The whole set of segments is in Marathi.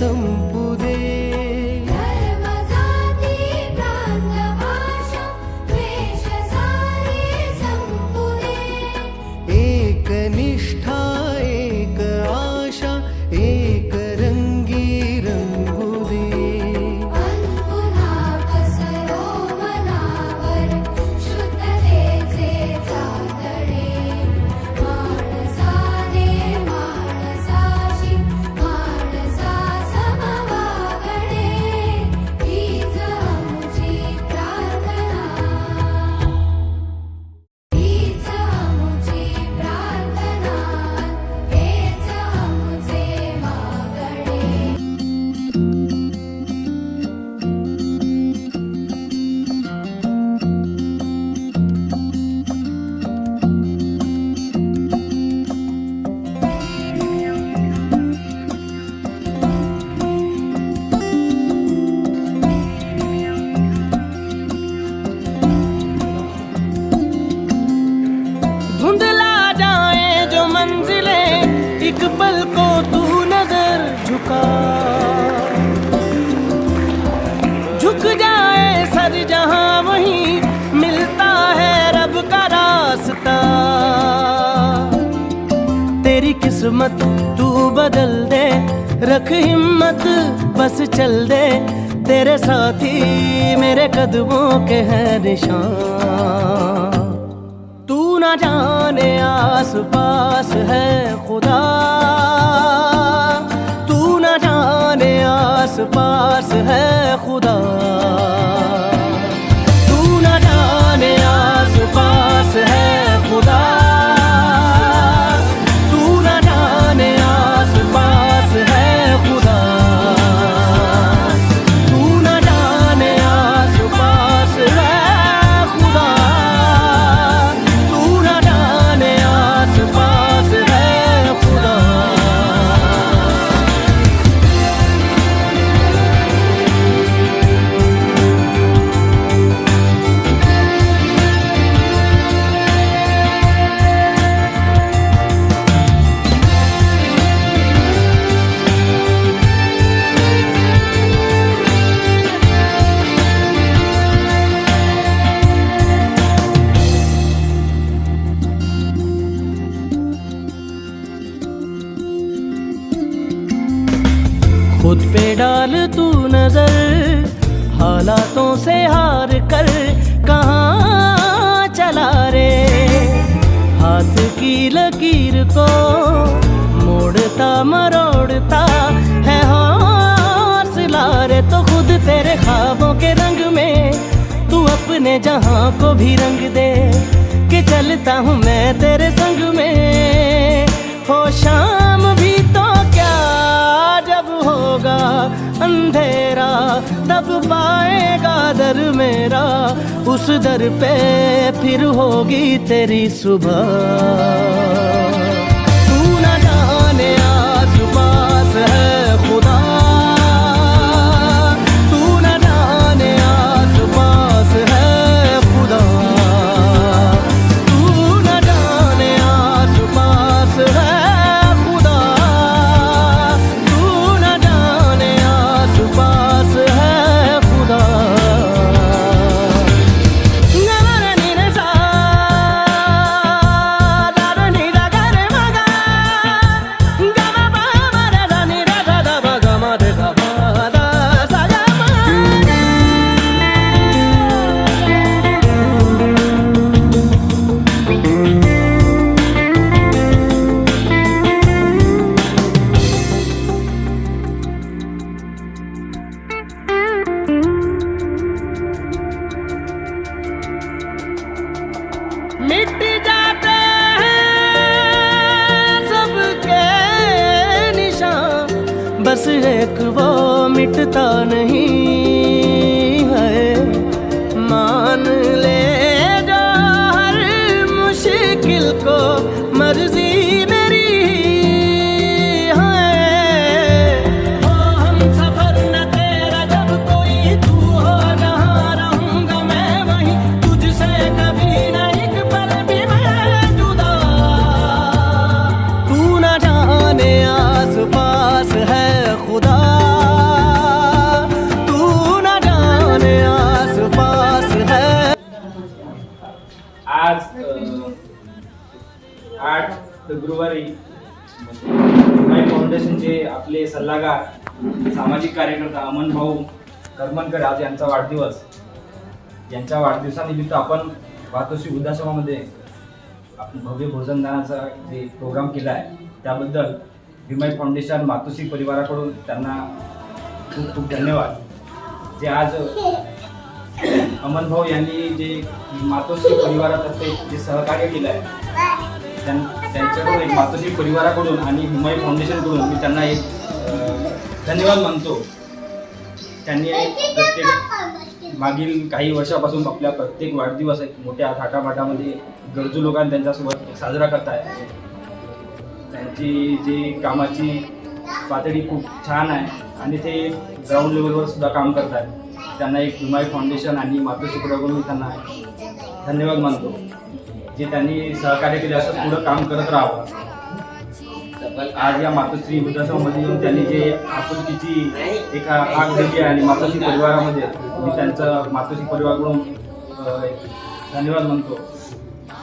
सारे पल को तू नजर झुका। झुक जाए सर जहां वहीं मिलता है रब का रास्ता। तेरी किस्मत तू बदल दे रख हिम्मत बस चल दे। तेरे साथी मेरे कदमों के हैं निशान। खुद पे डाल तू नज़र, हालातों से हार कर कहाँ चला रे? हाथ की लकीर को मोड़ता मरोड़ता है हौसला रे तो खुद तेरे ख्वाबों के रंग में तू अपने जहाँ को भी रंग दे, कि चलता हूँ मैं तेरे संग में। हो शाम भी अंधेरा तब पाएगा दर मेरा। उस दर पे फिर होगी तेरी सुबह। तू न जाने आस पास है मिट जाते सबके निशान। बस एक वो मिटता नहीं। आठ फेब्रुवारी माय फाउंडेशनचे आपले सल्लागार सामाजिक कार्यकर्ता अमन भाऊ करमनकर आज यांचा वाढदिवस. यांच्या वाढदिवसानिमित्त आपण वातोशी वृद्धाश्रमामध्ये आपण भव्य भोजनदानाचा जे प्रोग्राम केला आहे त्याबद्दल विमय फाउंडेशन मातोश्री परिवाराकडून त्यांना खूप खूप धन्यवाद. जे आज अमन भाऊ यांनी जे मातोश्री परिवारातर्फे जे सहकार्य केलं आहे त्यां- त्यांच्याकडून एक मातोश्री परिवाराकडून आणि हुमाई फाउंडेशनकडून मी त्यांना एक धन्यवाद मानतो. त्यांनी प्रत्येक मागील काही वर्षापासून आपल्या प्रत्येक वाढदिवस एक मोठ्या थाटामाटामध्ये गरजू लोकांना त्यांच्यासोबत साजरा करताय त्यांची जी कामाची पातळी खूप छान आहे आणि ते ग्राउंड लेवलवर सुद्धा काम करतात त्यांना एक हुमाई फाउंडेशन आणि मातोशी प्रयोग मी त्यांना धन्यवाद मानतो. जे त्यांनी सहकार्य केले असं पुढं काम करत राहावं. आज या मातोश्री वृद्धाश्रमामध्ये येऊन त्यांनी जे आपुलकीची एक आग दिली आहे आणि मातोश्री परिवारामध्ये मी त्यांचं मातोश्री परिवाराकडून एक धन्यवाद मानतो.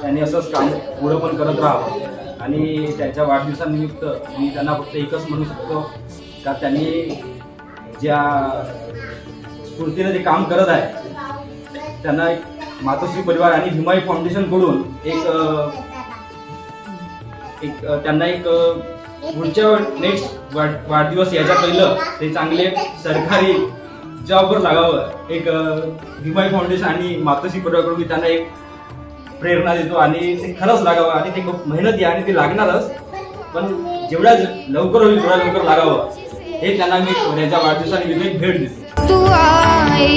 त्यांनी असंच काम पुढं पण करत राहावं. आणि त्यांच्या वाढदिवसानिमित्त मी त्यांना फक्त एकच म्हणू शकतो का त्यांनी ज्या स्फूर्तीने ते काम करत आहे. त्यांना एक मातोश्री परिवार आणि हिमाई फाउंडेशनकडून एक एक त्यांना एक पुढच्या नेक्स्ट वाढ वाढदिवस याच्या पहिलं ते चांगले सरकारी जॉबवर लागावं. एक हिमाई फाउंडेशन आणि मातोश्री परिवाराकडून मी त्यांना एक प्रेरणा देतो आणि ते खरंच लागावं आणि ते खूप मेहनती आहे आणि ते लागणारच. पण जेवढ्या लवकर होईल तेवढ्या लवकर लागावं. हे त्यांना मी त्याच्या वाढदिवसानिमित्त एक भेट देतो. tu aai